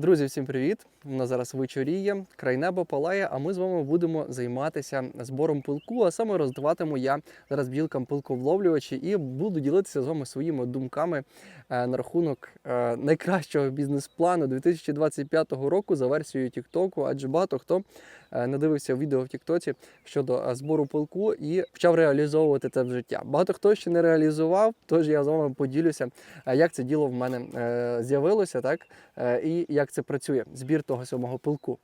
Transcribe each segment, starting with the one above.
Друзі, всім привіт! У нас зараз вечоріє, край небо палає, а ми з вами будемо займатися збором пилку. А саме роздаватиму я зараз бджілкам пилковловлювачі і буду ділитися з вами своїми думками е, на рахунок е, найкращого бізнес-плану 2025 року за версією TikTok, адже багато хто е, не дивився відео в TikTok щодо збору пилку і почав реалізовувати це в життя. Багато хто ще не реалізував, тож я з вами поділюся, як це діло в мене з'явилося, так і як це працює. Збір того самого пилку.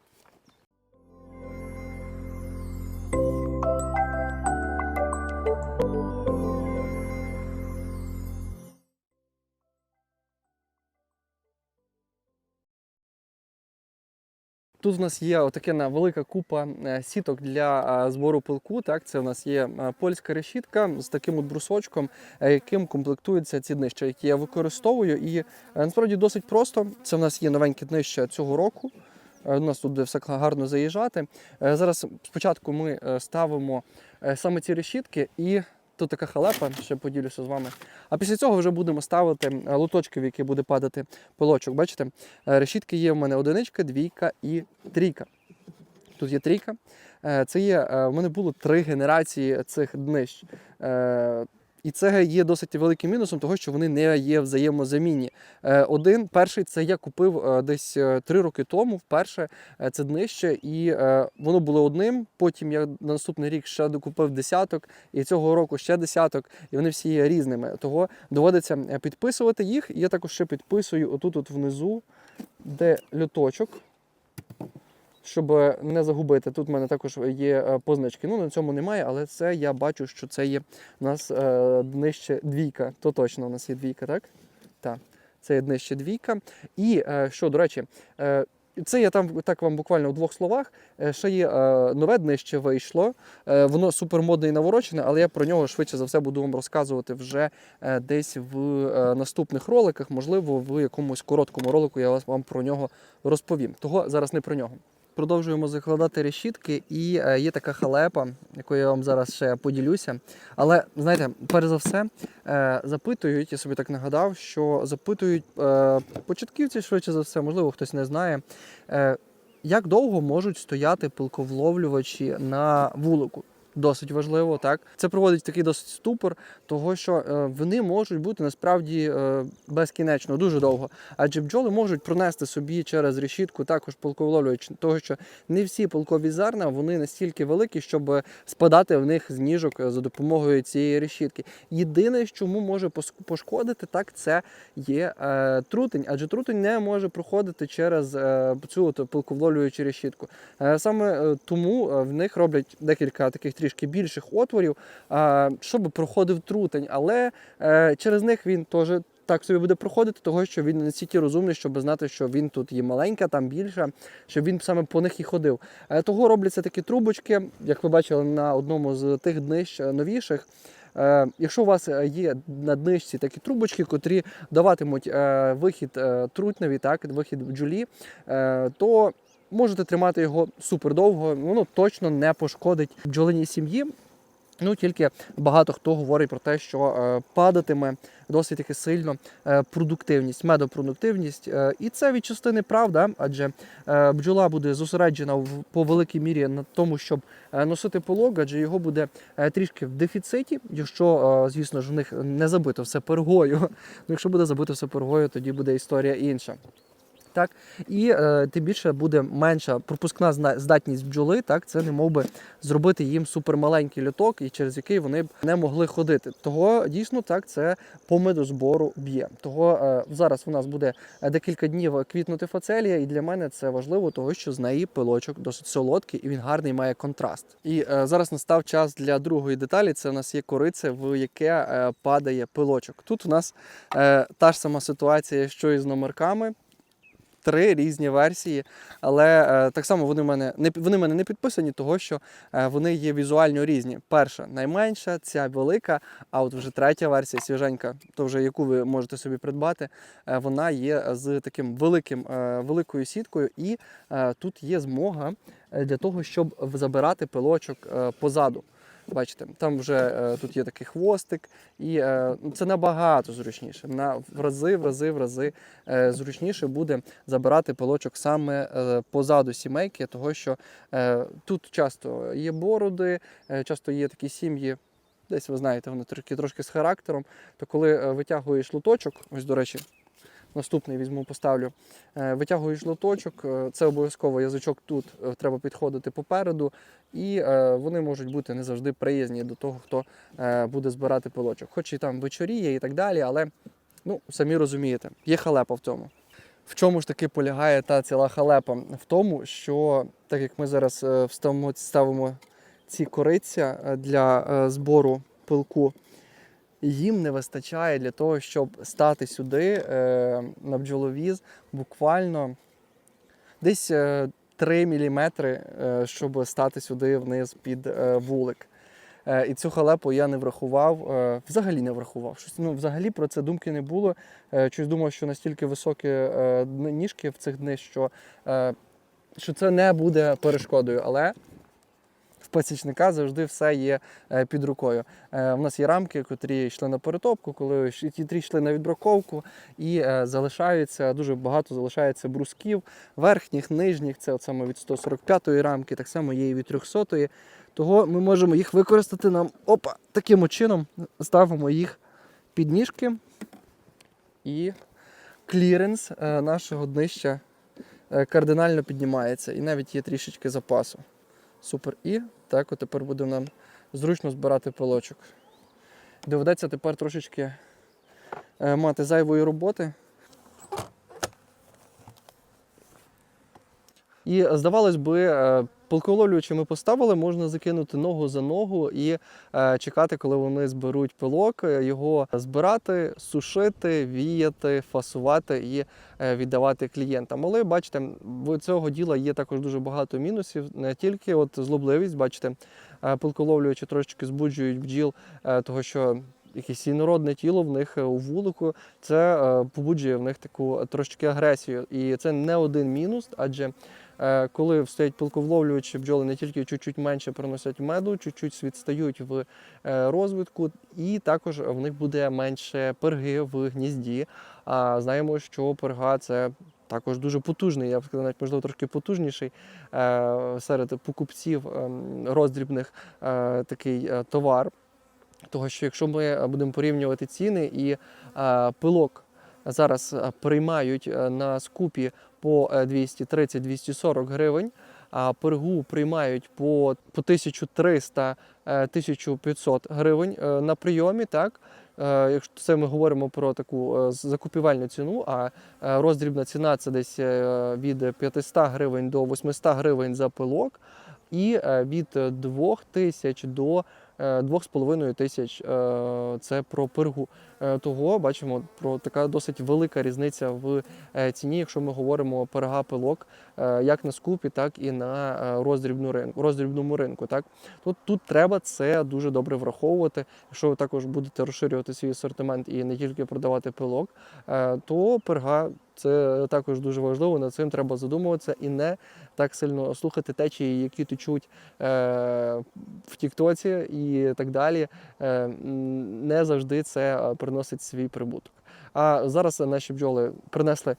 Тут у нас є отака велика купа е, сіток для е, збору пилку. Так, це у нас є е, польська решітка з таким от брусочком, яким комплектуються ці днища, які я використовую. І насправді досить просто. Це в нас є новеньке днище цього року. У нас тут буде все гарно заїжджати. Зараз спочатку ми ставимо саме ці решітки і. Тут така халепа, ще поділюся з вами. А після цього вже будемо ставити е, лоточки, в які буде падати пилочок. Бачите, Е, решітки є в мене одиничка, двійка і трійка. Тут є трійка. Е, Це є, в мене було три генерації цих днищ. І це є досить великим мінусом, того, що вони не є взаємозамінні. Е, Один, перший, це я купив е, десь е, три роки тому, вперше це днище, і воно було одним. Потім я на наступний рік ще докупив десяток, і цього року ще десяток, і вони всі є різними. Того доводиться підписувати їх. Я також ще підписую отут от внизу, де люточок. Щоб не загубити, тут в мене також є е, позначки. Ну на цьому немає, але це я бачу, що це є у нас е, нижче двійка. То точно у нас є двійка, так? Так, це є нижче двійка. І е, що, до речі, це я там так вам буквально в двох словах. Ще є нове днище вийшло. Воно супермодне і наворочене, але я про нього швидше за все буду вам розказувати вже десь в наступних роликах. Можливо, в якомусь короткому ролику я вам про нього розповім. Того зараз не про нього. Продовжуємо закладати решітки, і е, є така халепа, якою я вам зараз ще поділюся. Але знаєте, перш за все, е, запитують, я собі так нагадав, що запитують е, початківці, швидше за все, можливо, хтось не знає, як довго можуть стояти пилковловлювачі на вулику. Досить важливо, так це проводить такий досить ступор, того що е, вони можуть бути насправді е, безкінечно дуже довго. Адже бджоли можуть пронести собі через решітку також полковловлювач, того що не всі полкові зерна вони настільки великі, щоб спадати в них з ніжок е, за допомогою цієї решітки. Єдине, що може пошкодити, так це є е, трутень, адже трутень не може проходити через е, цю от полковловлюючу решітку. Е, Саме тому в них роблять декілька таких трішки більших отворів, щоб проходив трутень, але е, через них він теж. Так собі буде проходити, того що він не настільки розумний, щоб знати, що він тут є маленька, там більша, щоб він саме по них і ходив. Е, Того робляться такі трубочки, як ви бачили на одному з тих днищ е, новіших. Якщо у вас є на днищці такі трубочки, котрі даватимуть вихід трутневі, так, вихід бджолі, е, то можете тримати його супер довго, воно точно не пошкодить бджолиній сім'ї. Ну тільки багато хто говорить про те, що е, падатиме досить таки сильно е, продуктивність, медопродуктивність. Е, і це від частини правда, адже е, бджола буде зосереджена в, по великій мірі на тому, щоб е, носити полог, адже його буде е, трішки в дефіциті, якщо, е, звісно ж, в них не забито все пергою. Ну, якщо буде забито все пергою, тоді буде історія інша. Так, і е, тим більше буде менша пропускна здатність бджоли. Так, це не мов би зробити їм супермаленький льоток, і через який вони б не могли ходити. Того дійсно так це по медозбору б'є. Того е, зараз у нас буде декілька днів квітнути фацелія, і для мене це важливо, того що з неї пилочок досить солодкий і він гарний має контраст. І е, зараз настав час для другої деталі. Це у нас є корице, в яке е, падає пилочок. Тут у нас е, та ж сама ситуація, що і з номерками три різні версії, але е, так само вони в мене не вони в мене не підписані, того що е, вони є візуально різні. Перша найменша, ця велика, а от вже третя версія, свіженька, то вже яку ви можете собі придбати, е, вона є з таким великим великою сіткою, і тут є змога для того, щоб забирати пилочок позаду. Бачите, там вже е, тут є такий хвостик, і е, це набагато зручніше. На в рази, в рази, в рази е, зручніше буде забирати пилочок саме позаду сімейки, того що тут часто є бороди, часто є такі сім'ї. Десь ви знаєте, вони трошки трошки з характером. То коли витягуєш лоточок, ось до речі, наступний візьму, поставлю. Е, Витягуєш лоточок, е, це обов'язково язичок тут е, треба підходити попереду, і вони можуть бути не завжди приязні до того, хто буде збирати пилочок. Хоч і там вечоріє і так далі, але ну, самі розумієте, є халепа в цьому. В чому ж таки полягає та ціла халепа? В тому, що так як ми зараз вставимо, ставимо ці кориця для збору пилку, їм не вистачає для того, щоб стати сюди е, на бджоловіз буквально десь е, 3 мм, щоб стати сюди вниз під е, вулик. Е, І цю халепу я не врахував, е, взагалі не врахував. Щось, ну, взагалі про це думки не було. Е, Щось думав, що настільки високі е, ніжки в цих днях, що, е, що це не буде перешкодою. Але в пасічника завжди все є е, під рукою. Е, У нас є рамки, котрі йшли на перетопку, коли ті йшли на відбраковку, і е, залишається дуже багато залишається брусків, верхніх, нижніх. Це от саме від 145-ї рамки, так само є і від 300-ї. Того ми можемо їх використати нам опа, таким чином ставимо їх під ніжки і кліренс е, нашого днища е, кардинально піднімається. І навіть є трішечки запасу. Супер. І так от тепер буде нам зручно збирати пилочок. Доведеться тепер трошечки е, мати зайвої роботи. І здавалось би, е, пилколовлювачі ми поставили, можна закинути ногу за ногу і е, чекати, коли вони зберуть пилок, е, його збирати, сушити, віяти, фасувати і е, віддавати клієнтам. Але бачите, в цього діла є також дуже багато мінусів. Не тільки от злобливість, бачите, е, пилколовлювачі трошечки збуджують бджіл, е, того що. Якесь інородне тіло в них е, у вулику, це е, побуджує в них таку трошечки агресію. І це не один мінус, адже коли стоять пилковловлювачі, бджоли не тільки чуть-чуть менше приносять меду, чуть-чуть відстають в е, розвитку, і також в них буде менше перги в гнізді. А знаємо, що перга це. Також дуже потужний, я б сказав, навіть можливо трошки потужніший е, серед покупців ем, роздрібних е, такий е, товар. Того, що якщо ми е, будемо порівнювати ціни і е, пилок зараз е, приймають е, на скупі по е, 230-240 гривень, а пергу приймають по, по 1300-1500 гривень е, на прийомі, так? Е, Якщо це ми говоримо про таку е, закупівельну ціну, а е, роздрібна ціна це десь е, від 500 гривень до 800 гривень за пилок, і е, від 2000 до е, 2,5 тисяч е, це про пиргу. Е, Того бачимо про така досить велика різниця в е, ціні, якщо ми говоримо перга пилок, як на скупі, так і на роздрібну ринку, роздрібному ринку. Так тут, тут треба це дуже добре враховувати. Якщо ви також будете розширювати свій асортимент і не тільки продавати пилок, то перга це також дуже важливо. Над цим треба задумуватися і не так сильно слухати течії, які течуть е, в Тіктоці і так далі. Е, не завжди це е, приносить свій прибуток. А зараз наші бджоли принесли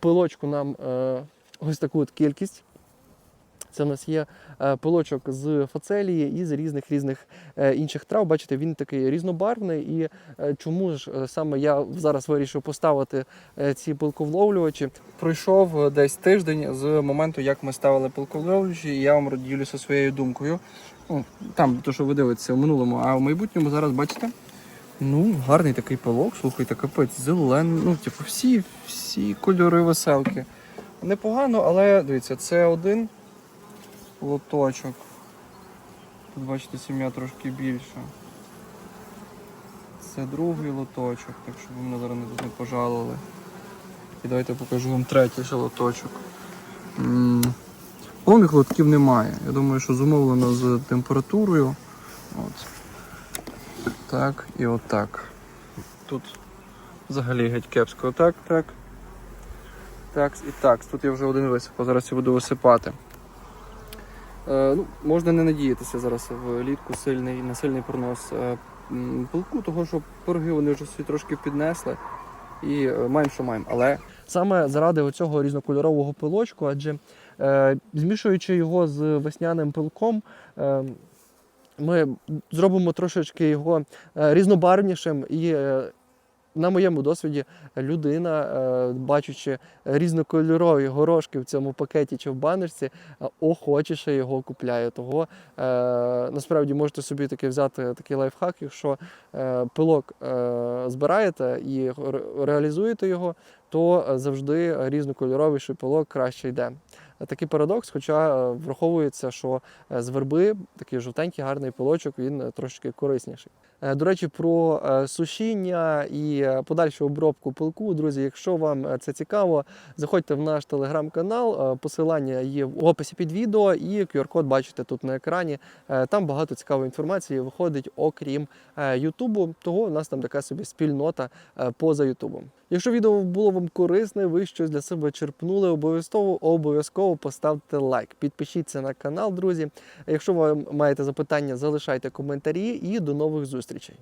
пилочку нам ось таку от кількість. Це в нас є е, пилочок з фацелії і з різних різних е, інших трав. Бачите, він такий різнобарвний. І е, чому ж саме я зараз вирішив поставити ці пилковловлювачі? Пройшов десь тиждень з моменту, як ми ставили пилковловлювачі, і я вам ділюся своєю думкою. Ну, там, то, що ви дивитеся в минулому, а в майбутньому зараз бачите. Ну, гарний такий пилок, слухайте, капець, зелений, ну, типу, всі, всі кольори веселки. Непогано, але дивіться, це один лоточок. Тут бачите, сім'я трошки більша. Це другий лоточок, так щоб ви мене зараз не- пожалили. І давайте покажу вам третій ще лоточок. Повних лотків немає. Я думаю, що зумовлено з температурою. От. Так і отак. Тут взагалі геть кепсько. Так, так. Так, і так. Тут я вже один висипав, зараз я буду висипати. Е, ну, можна не надіятися зараз влітку сильний, на сильний пронос е, пилку, того що пороги вони вже собі трошки піднесли. І е, маємо, що маємо. Але саме заради цього різнокольорового пилочку, адже е, змішуючи його з весняним пилком, е, ми зробимо трошечки його різнобарвнішим і. На моєму досвіді людина, е, бачачи різнокольорові горошки в цьому пакеті чи в баночці, е, охочіше його купляє. Того е, насправді можете собі таки взяти такий лайфхак, якщо пилок збираєте і реалізуєте його, то завжди різнокольоровий пилок краще йде. Такий парадокс, хоча е, враховується, що е, з верби такий жовтенький гарний пилочок, він е, трошки корисніший. До речі, про сушіння і подальшу обробку пилку, друзі, якщо вам це цікаво, заходьте в наш телеграм-канал. Посилання є в описі під відео, і QR-код бачите тут на екрані. Там багато цікавої інформації виходить, окрім Ютубу. Того у нас там така собі спільнота поза Ютубом. Якщо відео було вам корисне, ви щось для себе черпнули, обов'язково обов'язково обов'язково поставте лайк. Підпишіться на канал, друзі. Якщо ви маєте запитання, залишайте коментарі і до нових зустрічей.